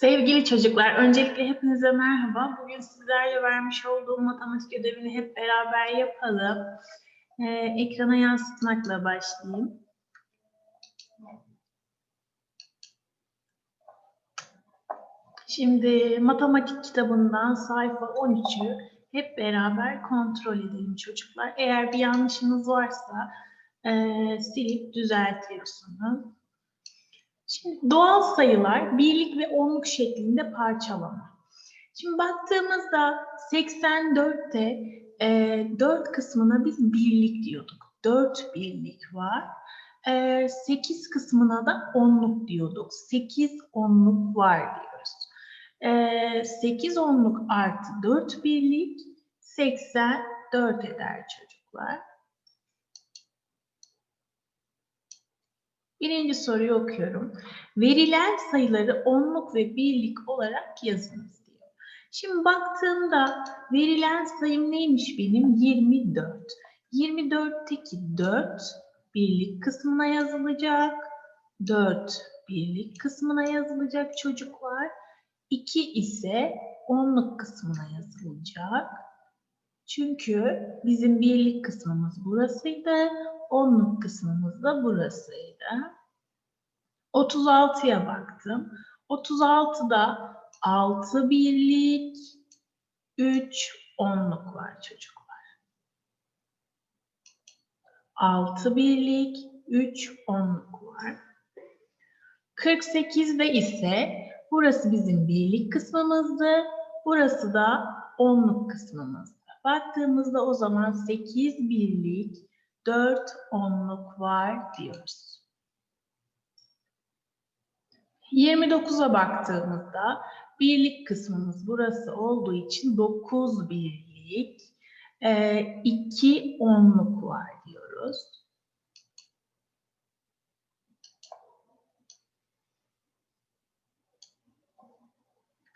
Sevgili çocuklar, öncelikle hepinize merhaba. Bugün sizlerle vermiş olduğum matematik ödevini hep beraber yapalım. Ee, ekrana yansıtmakla başlayayım. Şimdi matematik kitabından sayfa 13'ü hep beraber kontrol edelim çocuklar. Eğer bir yanlışınız varsa e, silip düzeltiyorsunuz. Şimdi doğal sayılar birlik ve onluk şeklinde parçalama. Şimdi baktığımızda 84'te e, 4 kısmına biz birlik diyorduk. 4 birlik var. E, 8 kısmına da onluk diyorduk. 8 onluk var diyoruz. E, 8 onluk artı 4 birlik 84 eder çocuklar. Birinci soruyu okuyorum. Verilen sayıları onluk ve birlik olarak yazınız diyor. Şimdi baktığımda verilen sayım neymiş benim? 24. 24'teki 4 birlik kısmına yazılacak. 4 birlik kısmına yazılacak çocuklar. 2 ise onluk kısmına yazılacak. Çünkü bizim birlik kısmımız burasıydı. Onluk kısmımız da burasıydı. 36'ya baktım. 36'da 6 birlik, 3 onluk var çocuklar. 6 birlik, 3 onluk var. 48'de ise burası bizim birlik kısmımızdı. Burası da onluk kısmımızdı. Baktığımızda o zaman 8 birlik, 4 onluk var diyoruz. 29'a baktığımızda birlik kısmımız burası olduğu için 9 birlik, 2 onluk var diyoruz.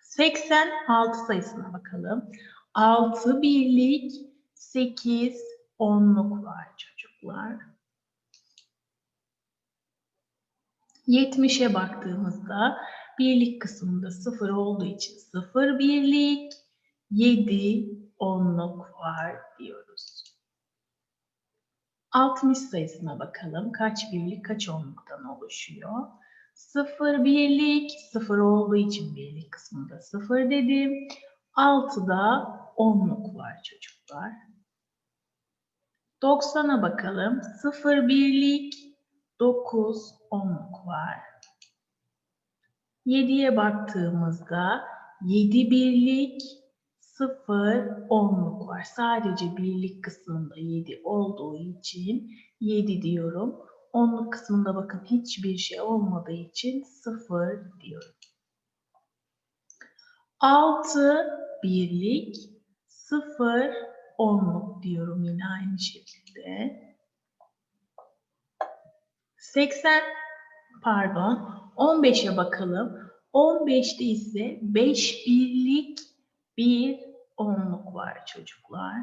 Seksen altı sayısına bakalım. 6 birlik, 8 onluk var çocuklar. 70'e baktığımızda birlik kısmında 0 olduğu için 0 birlik, 7 onluk var diyoruz. 60 sayısına bakalım. Kaç birlik, kaç onluktan oluşuyor? 0 birlik, 0 olduğu için birlik kısmında 0 dedim. 6'da onluk var çocuklar. 90'a bakalım. 0 birlik, 9 onluk var. 7'ye baktığımızda 7 birlik, 0 onluk var. Sadece birlik kısmında 7 olduğu için 7 diyorum. Onluk kısmında bakın hiçbir şey olmadığı için 0 diyorum. 6 birlik, 0 onluk diyorum yine aynı şekilde. 80 pardon 15'e bakalım. 15'te ise 5 birlik bir onluk var çocuklar.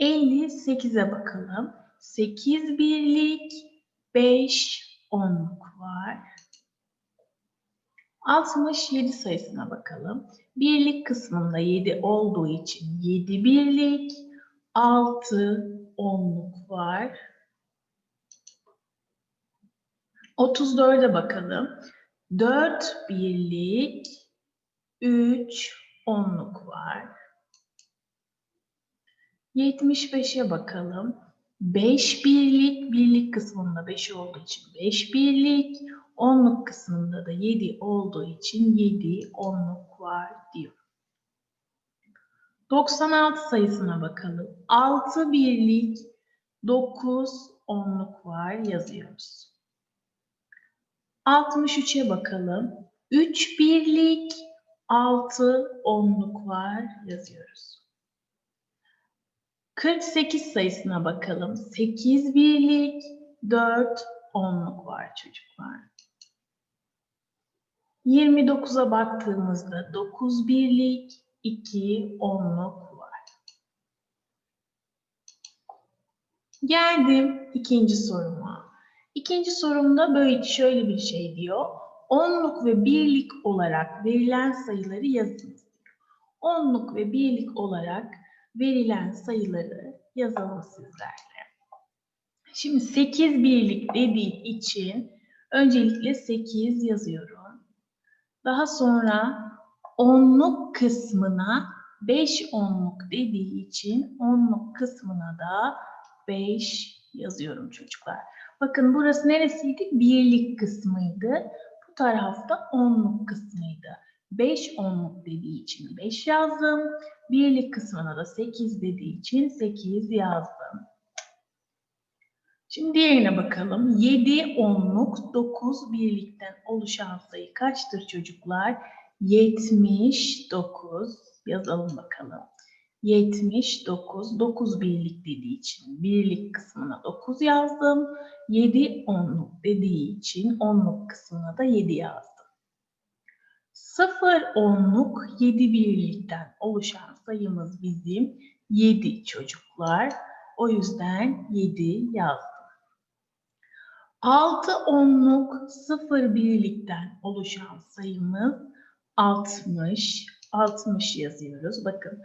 58'e bakalım. 8 birlik 5 onluk var. 67 sayısına bakalım. Birlik kısmında 7 olduğu için 7 birlik, 6 onluk var. 34'e bakalım. 4 birlik, 3 onluk var. 75'e bakalım. 5 birlik, birlik kısmında 5 olduğu için 5 birlik, onluk kısmında da 7 olduğu için 7 onluk var diyor. 96 sayısına bakalım. 6 birlik, 9 onluk var yazıyoruz. 63'e bakalım. 3 birlik, 6 onluk var yazıyoruz. 48 sayısına bakalım. 8 birlik, 4 onluk var çocuklar. 29'a baktığımızda 9 birlik, 2 onluk var. Geldim ikinci soruma. İkinci sorumda böyle şöyle bir şey diyor. onluk ve birlik olarak verilen sayıları yazınız. Onluk ve birlik olarak verilen sayıları yazalım sizlerle. Şimdi 8 birlik dediği için öncelikle 8 yazıyorum. Daha sonra onluk kısmına 5 onluk dediği için onluk kısmına da 5 yazıyorum çocuklar. Bakın burası neresiydi? Birlik kısmıydı. Bu tarafta onluk kısmıydı. 5 onluk dediği için 5 yazdım. Birlik kısmına da 8 dediği için 8 yazdım. Şimdi diğerine bakalım. 7 onluk 9 birlikten oluşan sayı kaçtır çocuklar? 79 yazalım bakalım. 79 9 birlik dediği için birlik kısmına 9 yazdım. 7 onluk dediği için onluk kısmına da 7 yazdım. 0 onluk 7 birlikten oluşan sayımız bizim 7 çocuklar. O yüzden 7 yazdım. 6 onluk 0 birlikten oluşan sayımız 60. 60 yazıyoruz. Bakın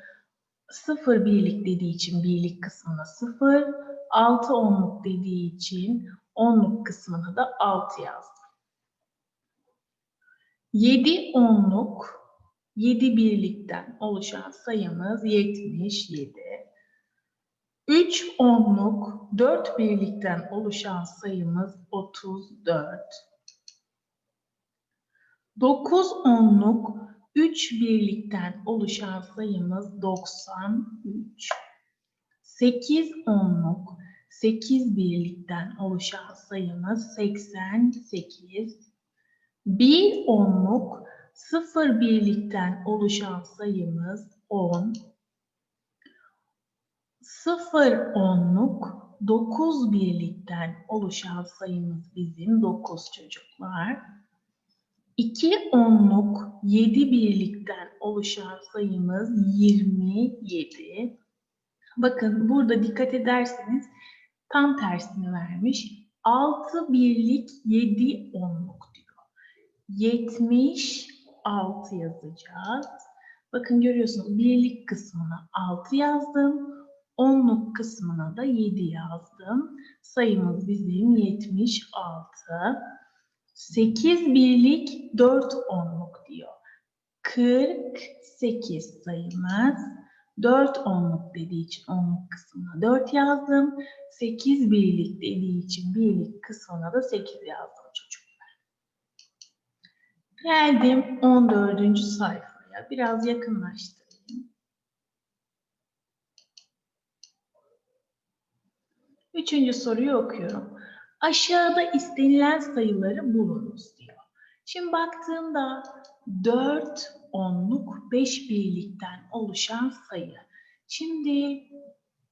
0 birlik dediği için birlik kısmına 0, 6 onluk dediği için onluk kısmına da 6 yazdım. 7 onluk 7 birlikten oluşan sayımız 77. 3 onluk 4 birlikten oluşan sayımız 34. 9 onluk 3 birlikten oluşan sayımız 93. 8 onluk 8 birlikten oluşan sayımız 88. 1 onluk 0 birlikten oluşan sayımız 10. 0 onluk 9 birlikten oluşan sayımız bizim 9 çocuklar. 2 onluk 7 birlikten oluşan sayımız 27. Bakın burada dikkat ederseniz tam tersini vermiş. 6 birlik 7 onluk diyor. 76 yazacağız. Bakın görüyorsunuz birlik kısmına 6 yazdım. Onluk kısmına da 7 yazdım. Sayımız bizim 76. 8 birlik 4 onluk diyor. 48 sayımız. 4 onluk dediği için onluk kısmına 4 yazdım. 8 birlik dediği için birlik kısmına da 8 yazdım çocuklar. Geldim 14. sayfaya. Biraz yakınlaştırayım. Üçüncü soruyu okuyorum. Aşağıda istenilen sayıları bulunuz diyor. Şimdi baktığımda 4 onluk 5 birlikten oluşan sayı. Şimdi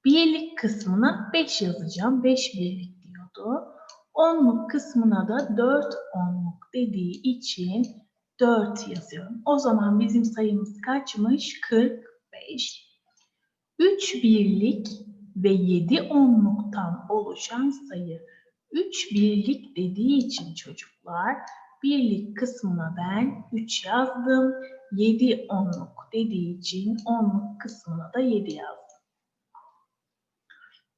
birlik kısmına 5 yazacağım. 5 birlik diyordu. Onluk kısmına da 4 onluk dediği için 4 yazıyorum. O zaman bizim sayımız kaçmış? 45. 3 birlik ve 7 onluktan oluşan sayı. 3 birlik dediği için çocuklar birlik kısmına ben 3 yazdım. 7 onluk dediği için onluk kısmına da 7 yazdım.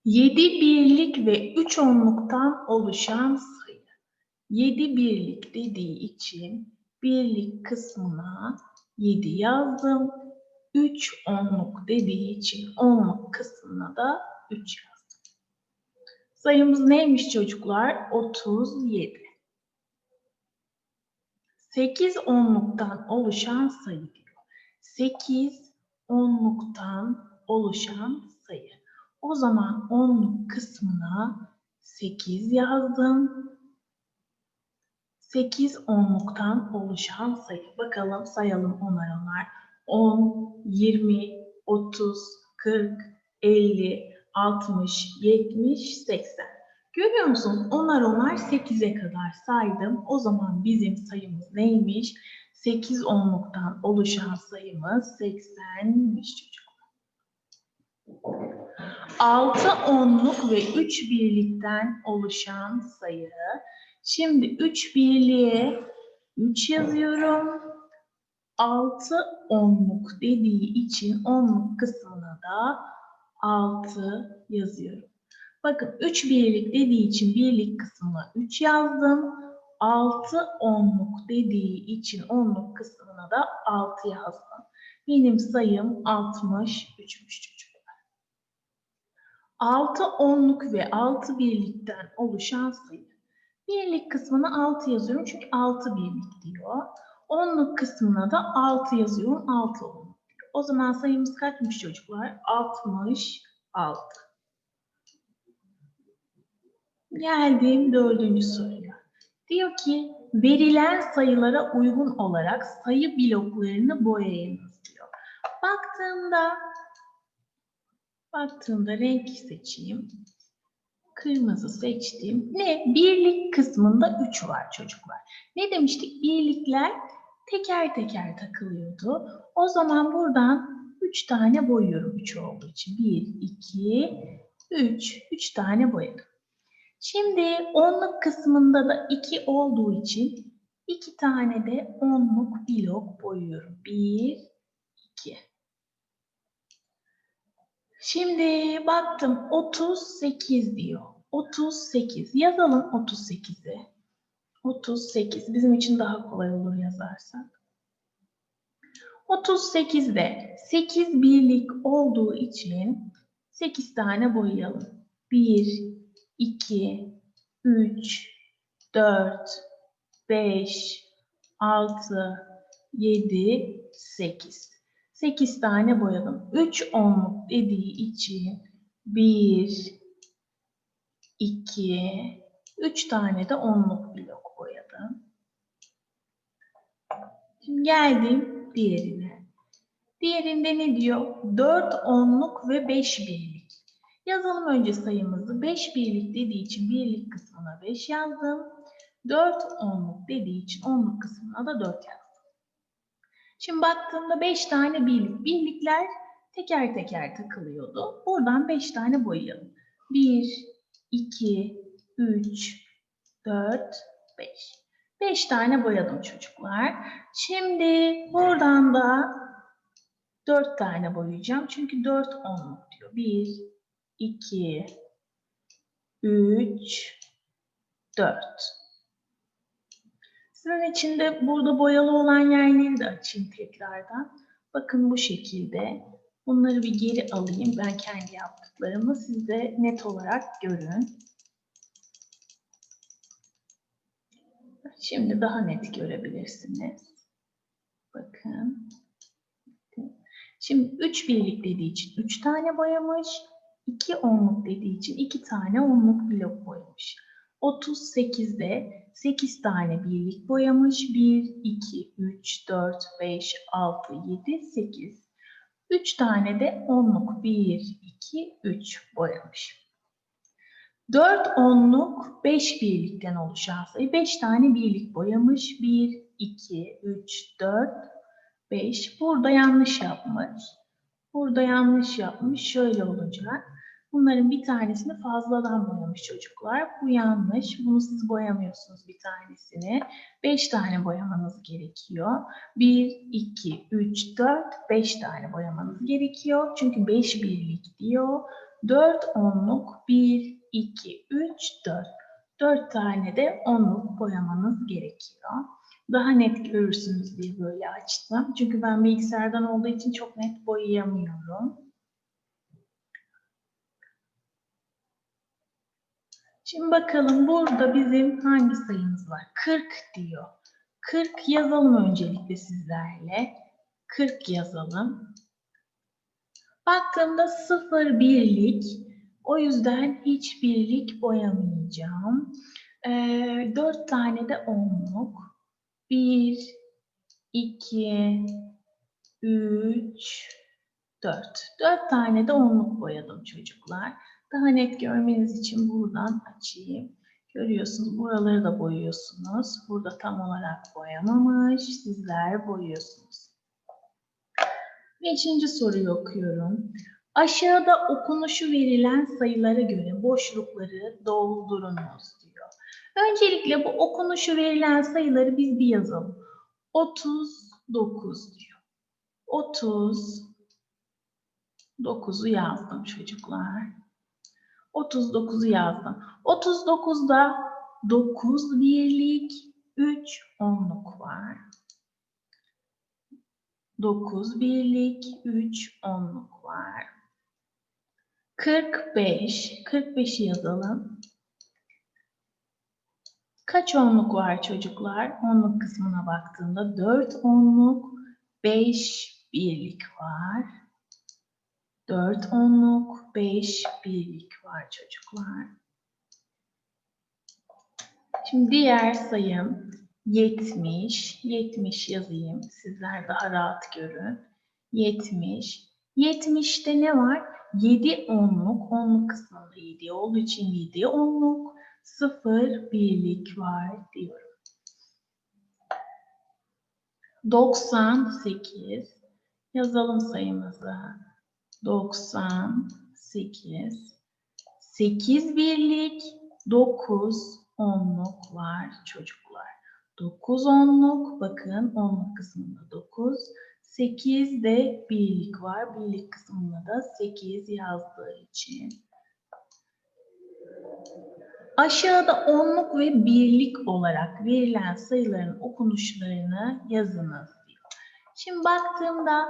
7 birlik ve 3 onluktan oluşan sayı. 7 birlik dediği için birlik kısmına 7 yazdım. 3 onluk dediği için onluk kısmına da 3 yazdım. Sayımız neymiş çocuklar? 37. 8 onluktan oluşan sayı diyor. 8 onluktan oluşan sayı. O zaman onluk kısmına 8 yazdım. 8 onluktan oluşan sayı. Bakalım sayalım onar onar. 10, 20, 30, 40, 50, 60, 70, 80. Görüyor musunuz? Onar onar 8'e kadar saydım. O zaman bizim sayımız neymiş? 8 onluktan oluşan sayımız 80'miş çocuklar. 6 onluk ve 3 birlikten oluşan sayı. Şimdi 3 birliğe 3 yazıyorum. 6 onluk dediği için onluk kısmına da 6 yazıyorum. Bakın 3 birlik dediği için birlik kısmına 3 yazdım. 6 onluk dediği için onluk kısmına da 6 yazdım. Benim sayım 63'müş çocuklar. 6 onluk ve 6 birlikten oluşan sayı. Birlik kısmına 6 yazıyorum çünkü 6 birlik diyor. Onluk kısmına da 6 yazıyorum. 6 onluk diyor. O zaman sayımız kaçmış çocuklar? 66. Geldim dördüncü soruya. Diyor ki verilen sayılara uygun olarak sayı bloklarını boyayınız diyor. Baktığımda baktığımda renk seçeyim. Kırmızı seçtim. Ne? Birlik kısmında 3 var çocuklar. Ne demiştik? Birlikler teker teker takılıyordu. O zaman buradan 3 tane boyuyorum 3 olduğu için. 1, 2, 3. 3 tane boyadım. Şimdi onluk kısmında da 2 olduğu için 2 tane de onluk blok boyuyorum. 1, 2. Şimdi baktım 38 diyor. 38. Yazalım 38'i. 38 bizim için daha kolay olur yazarsak. 38'de 8 birlik olduğu için 8 tane boyayalım. 1, 2, 3, 4, 5, 6, 7, 8. 8 tane boyadım. 3 onluk dediği için 1, 2, 3 tane de onluk blok boyadım. Şimdi geldim diğerine. Diğerinde ne diyor? 4 onluk ve 5 birlik. Yazalım önce sayımızı. 5 birlik dediği için birlik kısmına 5 yazdım. 4 onluk dediği için onluk kısmına da 4 yazdım. Şimdi baktığımda 5 tane birlik. Birlikler teker teker takılıyordu. Buradan 5 tane boyayalım. 1, 2, 3, 4, 5. 5 tane boyadım çocuklar. Şimdi buradan da 4 tane boyayacağım. Çünkü 4 onluk diyor. 1, 2, 3, 4. Sizin için de burada boyalı olan yerleri de açayım tekrardan. Bakın bu şekilde. Bunları bir geri alayım. Ben kendi yaptıklarımı siz de net olarak görün. Şimdi daha net görebilirsiniz. Bakın. Şimdi 3 birlik dediği için 3 tane boyamış. 2 onluk dediği için 2 tane onluk blok boyamış. 38'de 8 tane birlik boyamış. 1, 2, 3, 4, 5, 6, 7, 8. 3 tane de onluk 1, 2, 3 boyamış. 4 onluk 5 birlikten oluşan sayı. 5 tane birlik boyamış. 1, 2, 3, 4, 5. Burada yanlış yapmış. Burada yanlış yapmış. Şöyle olacak. Bunların bir tanesini fazladan boyamış çocuklar. Bu yanlış. Bunu siz boyamıyorsunuz bir tanesini. 5 tane boyamanız gerekiyor. 1, 2, 3, 4, 5 tane boyamanız gerekiyor. Çünkü 5 birlik diyor. 4 onluk 1, 2, 3, 4. 4 tane de onluk boyamanız gerekiyor. Daha net görürsünüz diye böyle açtım. Çünkü ben bilgisayardan olduğu için çok net boyayamıyorum. Şimdi bakalım burada bizim hangi sayımız var? 40 diyor. 40 yazalım öncelikle sizlerle. 40 yazalım. Baktığımda 0 birlik. O yüzden hiç birlik boyamayacağım. Ee, 4 tane de onluk. 1, 2, 3, 4. 4 tane de onluk boyadım çocuklar. Daha net görmeniz için buradan açayım. Görüyorsunuz buraları da boyuyorsunuz. Burada tam olarak boyamamış. Sizler boyuyorsunuz. Beşinci soruyu okuyorum. Aşağıda okunuşu verilen sayılara göre boşlukları doldurunuz diyor. Öncelikle bu okunuşu verilen sayıları biz bir yazalım. 39 diyor. 39'u yazdım çocuklar. 39'u yazdım. 39'da 9 birlik, 3 onluk var. 9 birlik, 3 onluk var. 45, 45'i yazalım. Kaç onluk var çocuklar? Onluk kısmına baktığımda 4 onluk, 5 birlik var. 4 onluk, 5 birlik var çocuklar. Şimdi diğer sayım 70. 70 yazayım. Sizler daha rahat görün. 70. 70'te ne var? 7 onluk. Onluk kısmında 7 olduğu için 7 onluk. 0 birlik var diyorum. 98. Yazalım sayımızı. 98. 8 birlik, 9 onluk var çocuklar. 9 onluk, bakın onluk kısmında 9. 8 de birlik var. Birlik kısmında da 8 yazdığı için. Aşağıda onluk ve birlik olarak verilen sayıların okunuşlarını yazınız. Şimdi baktığımda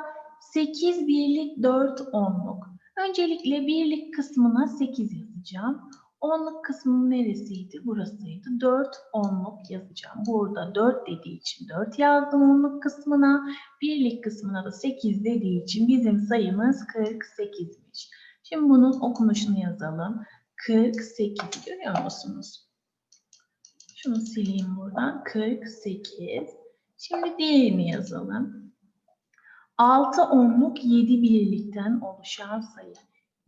8 birlik 4 onluk. Öncelikle birlik kısmına 8 yazacağım. Onluk kısmı neresiydi? Burasıydı. 4 onluk yazacağım. Burada 4 dediği için 4 yazdım onluk kısmına. Birlik kısmına da 8 dediği için bizim sayımız 48'miş. Şimdi bunun okunuşunu yazalım. 48 görüyor musunuz? Şunu sileyim buradan. 48. Şimdi diğerini yazalım. 6 onluk 7 birlikten oluşan sayı.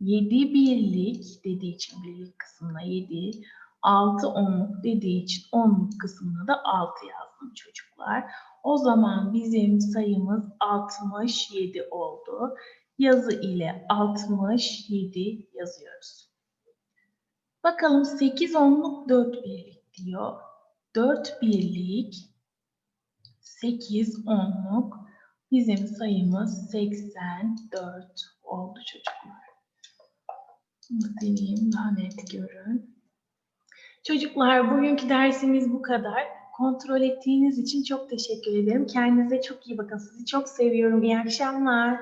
7 birlik dediği için birlik kısmına 7, 6 onluk dediği için onluk kısmına da 6 yazdım çocuklar. O zaman bizim sayımız 67 oldu. Yazı ile 67 yazıyoruz. Bakalım 8 onluk 4 birlik diyor. 4 birlik 8 onluk bizim sayımız 84 oldu çocuklar. Sileyim daha net görün. Çocuklar bugünkü dersimiz bu kadar. Kontrol ettiğiniz için çok teşekkür ederim. Kendinize çok iyi bakın. Sizi çok seviyorum. İyi akşamlar.